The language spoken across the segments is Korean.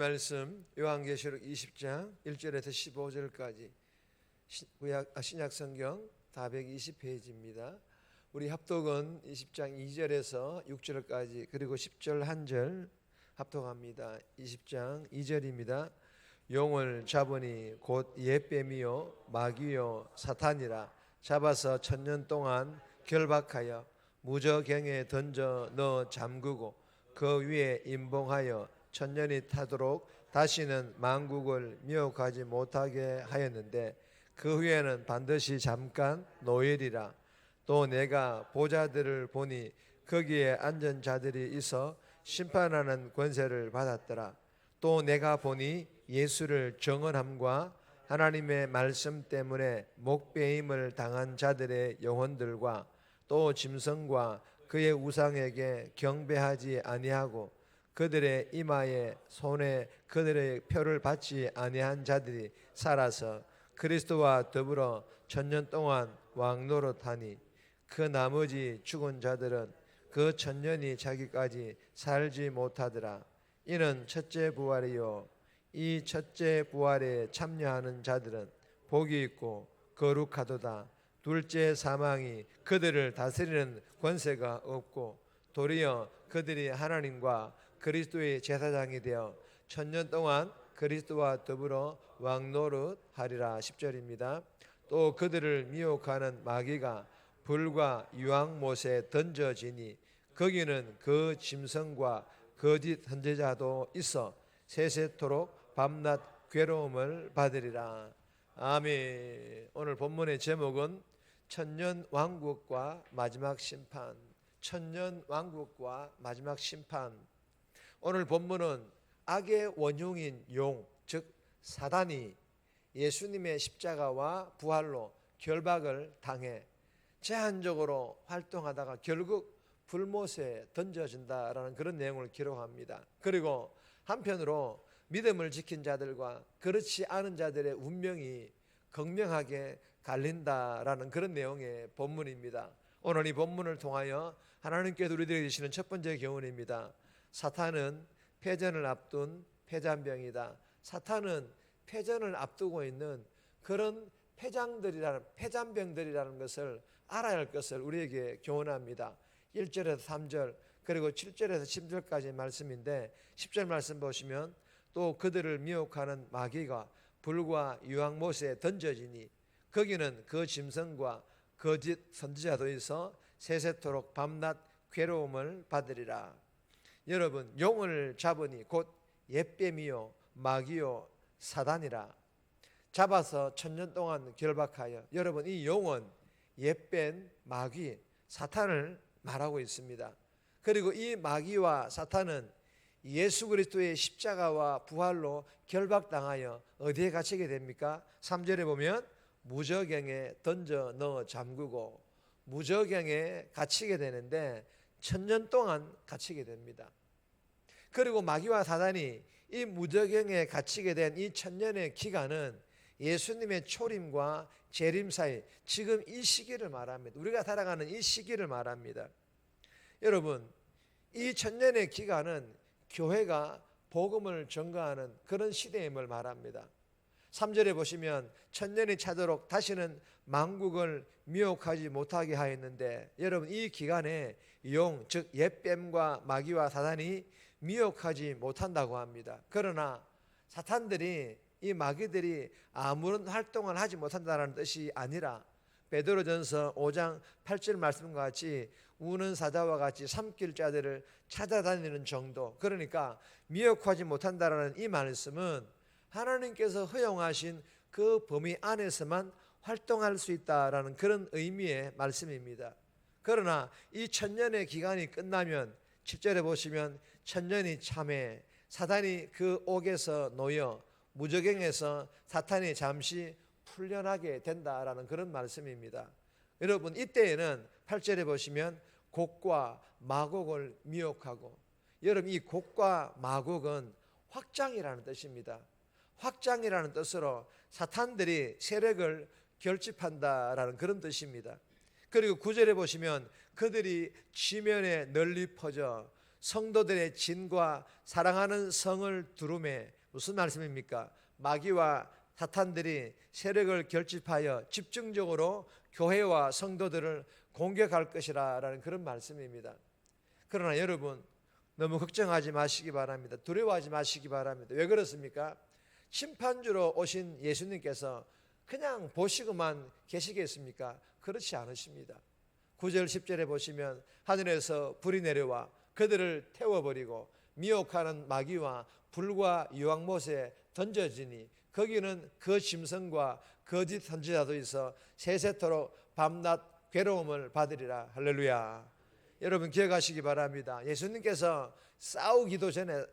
말씀 요한계시록 20장 1절에서 15절까지 구약 아, 신약 성경 420페이지입니다. 우리 합독은 20장 2절에서 6절까지 그리고 10절 한 절 합독합니다. 20장 2절입니다. 용을 잡으니 곧 옛뱀이요 마귀요 사탄이라 잡아서 천년 동안 결박하여 무저갱에 던져 넣어 잠그고 그 위에 임봉하여 천년이 타도록 다시는 만국을 미혹하지 못하게 하였는데 그 후에는 반드시 잠깐 노엘이라. 또 내가 보자들을 보니 거기에 앉은 자들이 있어 심판하는 권세를 받았더라. 또 내가 보니 예수를 정언함과 하나님의 말씀 때문에 목배임을 당한 자들의 영혼들과 또 짐승과 그의 우상에게 경배하지 아니하고 그들의 이마에 손에 그들의 표를 받지 아니한 자들이 살아서 그리스도와 더불어 천년 동안 왕노릇하니 그 나머지 죽은 자들은 그 천년이 자기까지 살지 못하더라. 이는 첫째 부활이요. 이 첫째 부활에 참여하는 자들은 복이 있고 거룩하도다. 둘째 사망이 그들을 다스리는 권세가 없고 도리어 그들이 하나님과 그리스도의 제사장이 되어 천년 동안 그리스도와 더불어 왕노릇 하리라 10절입니다. 또 그들을 미혹하는 마귀가 불과 유황못에 던져지니 거기는 그 짐승과 거짓 선제자도 있어 세세토록 밤낮 괴로움을 받으리라. 아멘. 오늘 본문의 제목은 천년 왕국과 마지막 심판. 천년 왕국과 마지막 심판. 오늘 본문은 악의 원흉인 용, 즉 사단이 예수님의 십자가와 부활로 결박을 당해 제한적으로 활동하다가 결국 불못에 던져진다라는 그런 내용을 기록합니다. 그리고 한편으로 믿음을 지킨 자들과 그렇지 않은 자들의 운명이 극명하게 갈린다라는 그런 내용의 본문입니다. 오늘 이 본문을 통하여 하나님께서 우리들에게 주시는 첫 번째 교훈입니다. 사탄은 패전을 앞둔 패잔병이다. 사탄은 패전을 앞두고 있는 그런 패장들이라는 패잔병들이라는 것을 알아야 할 것을 우리에게 교훈합니다. 1절에서 3절 그리고 7절에서 10절까지 말씀인데 10절 말씀 보시면 또 그들을 미혹하는 마귀가 불과 유황못에 던져지니 거기는 그 짐승과 거짓 선지자도 있어 세세토록 밤낮 괴로움을 받으리라. 여러분 용을 잡으니 곧 옛뱀이요 마귀요 사단이라 잡아서 천년 동안 결박하여 여러분 이 용은 옛뱀 마귀 사탄을 말하고 있습니다. 그리고 이 마귀와 사탄은 예수 그리스도의 십자가와 부활로 결박당하여 어디에 갇히게 됩니까? 3절에 보면 무저갱에 던져 넣어 잠그고 무저갱에 갇히게 되는데 천년 동안 갇히게 됩니다. 그리고 마귀와 사단이 이 무저갱에 갇히게 된 이 천년의 기간은 예수님의 초림과 재림 사이 지금 이 시기를 말합니다. 우리가 살아가는 이 시기를 말합니다. 여러분, 이 천년의 기간은 교회가 복음을 전가하는 그런 시대임을 말합니다. 3절에 보시면 천년이 차도록 다시는 망국을 미혹하지 못하게 하였는데 여러분 이 기간에 용 즉 옛뱀과 마귀와 사단이 미혹하지 못한다고 합니다. 그러나 사탄들이 이 마귀들이 아무런 활동을 하지 못한다는 뜻이 아니라 베드로전서 5장 8절 말씀과 같이 우는 사자와 같이 삼킬 자들을 찾아다니는 정도. 그러니까 미혹하지 못한다라는 이 말씀은 하나님께서 허용하신 그 범위 안에서만 활동할 수 있다라는 그런 의미의 말씀입니다. 그러나 이 천년의 기간이 끝나면 7절에 보시면 천년이 참해 사단이 그 옥에서 놓여 무적행에서 사탄이 잠시 풀려나게 된다라는 그런 말씀입니다. 여러분 이때에는 8절에 보시면 곡과 마곡을 미혹하고 여러분 이 곡과 마곡은 확장이라는 뜻입니다. 확장이라는 뜻으로 사탄들이 세력을 결집한다라는 그런 뜻입니다. 그리고 구절에 보시면 그들이 지면에 널리 퍼져 성도들의 진과 사랑하는 성을 두름에 무슨 말씀입니까? 마귀와 사탄들이 세력을 결집하여 집중적으로 교회와 성도들을 공격할 것이라라는 그런 말씀입니다. 그러나 여러분 너무 걱정하지 마시기 바랍니다. 두려워하지 마시기 바랍니다. 왜 그렇습니까? 심판주로 오신 예수님께서 그냥 보시고만 계시겠습니까? 그렇지 않으십니다. 9절 10절에 보시면 하늘에서 불이 내려와 그들을 태워버리고 미혹하는 마귀와 불과 유황못에 던져지니 거기는 그 짐승과 거짓 선지자도 있어 세세토록 밤낮 괴로움을 받으리라 할렐루야 여러분 기억하시기 바랍니다 예수님께서 싸우기도 전에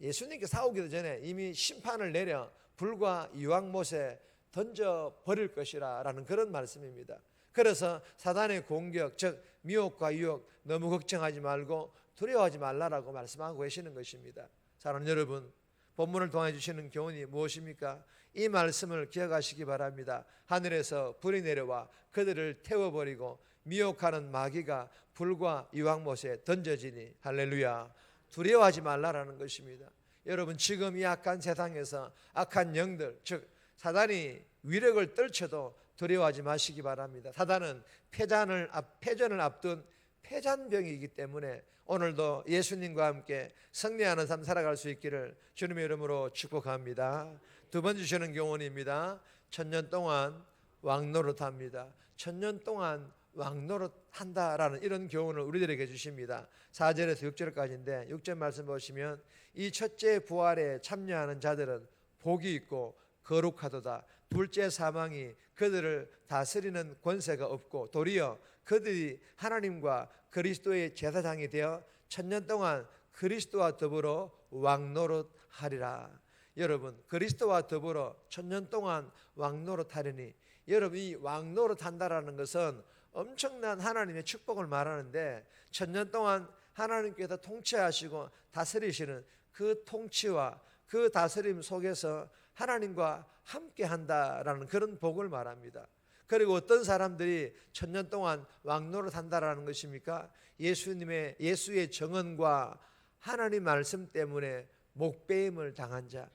예수님께 싸우기도 전에 이미 심판을 내려 불과 유황못에 던져 버릴 것이라라는 그런 말씀입니다. 그래서 사단의 공격, 즉 미혹과 유혹 너무 걱정하지 말고 두려워하지 말라라고 말씀하고 계시는 것입니다. 사랑하는 여러분, 본문을 통해 주시는 교훈이 무엇입니까? 이 말씀을 기억하시기 바랍니다. 하늘에서 불이 내려와 그들을 태워버리고 미혹하는 마귀가 불과 유황못에 던져지니 할렐루야. 두려워하지 말라라는 것입니다. 여러분 지금 이 악한 세상에서 악한 영들 즉 사단이 위력을 떨쳐도 두려워하지 마시기 바랍니다. 사단은 패잔을 앞, 패전을 앞둔 패잔병이기 때문에 오늘도 예수님과 함께 승리하는 삶 살아갈 수 있기를 주님의 이름으로 축복합니다. 두 번 주시는 교훈입니다. 천년 동안 왕노릇합니다. 천년 동안 왕노릇 한다라는 이런 교훈을 우리들에게 주십니다. 4절에서 6절까지인데 6절 말씀 보시면 이 첫째 부활에 참여하는 자들은 복이 있고 거룩하도다. 둘째 사망이 그들을 다스리는 권세가 없고 도리어 그들이 하나님과 그리스도의 제사장이 되어 천년 동안 그리스도와 더불어 왕노릇 하리라. 여러분 그리스도와 더불어 천년 동안 왕노릇 하리니 여러분 이 왕노릇 한다라는 것은 엄청난 하나님의 축복을 말하는데 천년 동안 하나님께서 통치하시고 다스리시는 그 통치와 그 다스림 속에서 하나님과 함께 한다라는 그런 복을 말합니다. 그리고 어떤 사람들이 천년 동안 왕노릇 한다라는 것입니까? 예수님의 예수의 정언과 하나님 말씀 때문에 목배임을 당한 자,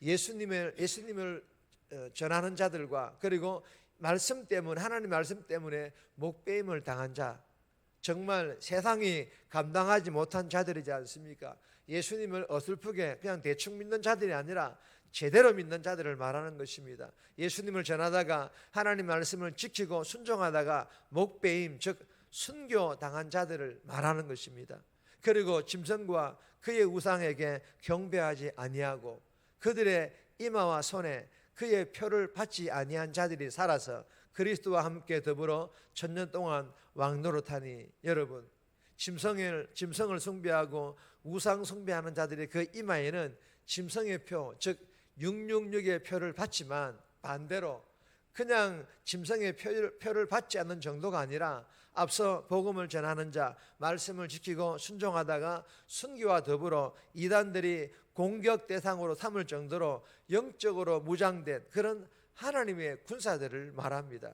예수님을 예수님을 어, 전하는 자들과 그리고 말씀 때문에 하나님 말씀 때문에 목배임을 당한 자 정말 세상이 감당하지 못한 자들이지 않습니까? 예수님을 어설프게 그냥 대충 믿는 자들이 아니라 제대로 믿는 자들을 말하는 것입니다. 예수님을 전하다가 하나님 말씀을 지키고 순종하다가 목배임 즉 순교 당한 자들을 말하는 것입니다. 그리고 짐승과 그의 우상에게 경배하지 아니하고 그들의 이마와 손에 그의 표를 받지 아니한 자들이 살아서 그리스도와 함께 더불어 천년 동안 왕노릇하니 여러분 짐승을 짐승을 숭배하고 우상 숭배하는 자들의 그 이마에는 짐승의 표, 즉 666의 표를 받지만 반대로 그냥 짐승의 표를, 표를 받지 않는 정도가 아니라 앞서 복음을 전하는 자, 말씀을 지키고 순종하다가 순교와 더불어 이단들이 공격 대상으로 삼을 정도로 영적으로 무장된 그런 하나님의 군사들을 말합니다.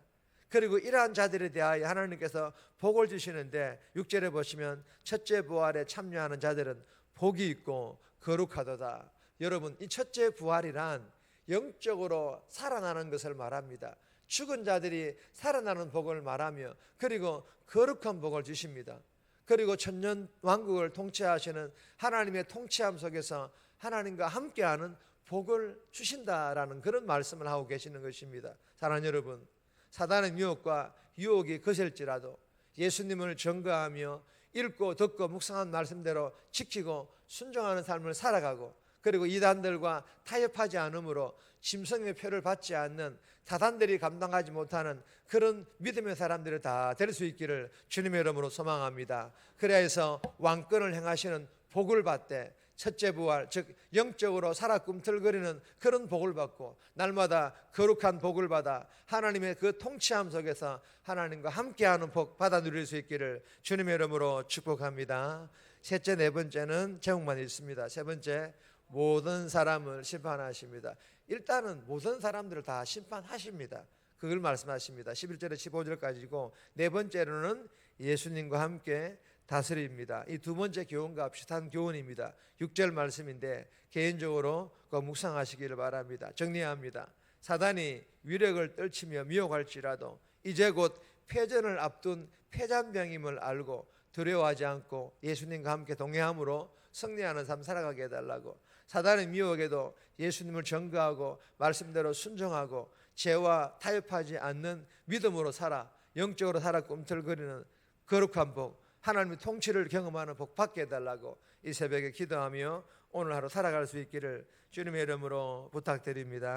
그리고 이러한 자들에 대하여 하나님께서 복을 주시는데 6절에 보시면 첫째 부활에 참여하는 자들은 복이 있고 거룩하도다. 여러분 이 첫째 부활이란 영적으로 살아나는 것을 말합니다. 죽은 자들이 살아나는 복을 말하며 그리고 거룩한 복을 주십니다. 그리고 천년 왕국을 통치하시는 하나님의 통치함 속에서 하나님과 함께하는 복을 주신다라는 그런 말씀을 하고 계시는 것입니다. 사랑하는 여러분, 사단의 미혹과 유혹이 거셀지라도 예수님을 전가하며 읽고 듣고 묵상한 말씀대로 지키고 순종하는 삶을 살아가고 그리고 이단들과 타협하지 않으므로 심성의 표를 받지 않는 사단들이 감당하지 못하는 그런 믿음의 사람들이 다 될 수 있기를 주님의 이름으로 소망합니다. 그래야 해서 왕권을 행하시는 복을 받되 첫째 부활 즉 영적으로 살아 꿈틀거리는 그런 복을 받고 날마다 거룩한 복을 받아 하나님의 그 통치함 속에서 하나님과 함께하는 복 받아 누릴 수 있기를 주님의 이름으로 축복합니다. 셋째 네 번째는 제목만 있습니다. 세 번째 모든 사람을 심판하십니다. 일단은 모든 사람들을 다 심판하십니다. 그걸 말씀하십니다. 11절에 15절까지고 네 번째로는 예수님과 함께 다스립니다. 이 두 번째 교훈과 비슷한 교훈입니다. 6절 말씀인데 개인적으로 그 묵상하시기를 바랍니다. 정리합니다. 사단이 위력을 떨치며 미혹할지라도 이제 곧 패전을 앞둔 패잔병임을 알고 두려워하지 않고 예수님과 함께 동행함으로 승리하는 삶 살아가게 해달라고 사단의 미혹에도 예수님을 전가하고 말씀대로 순종하고 죄와 타협하지 않는 믿음으로 살아 영적으로 살아 꿈틀거리는 거룩한 복 하나님의 통치를 경험하는 복 받게 해달라고 이 새벽에 기도하며 오늘 하루 살아갈 수 있기를 주님의 이름으로 부탁드립니다.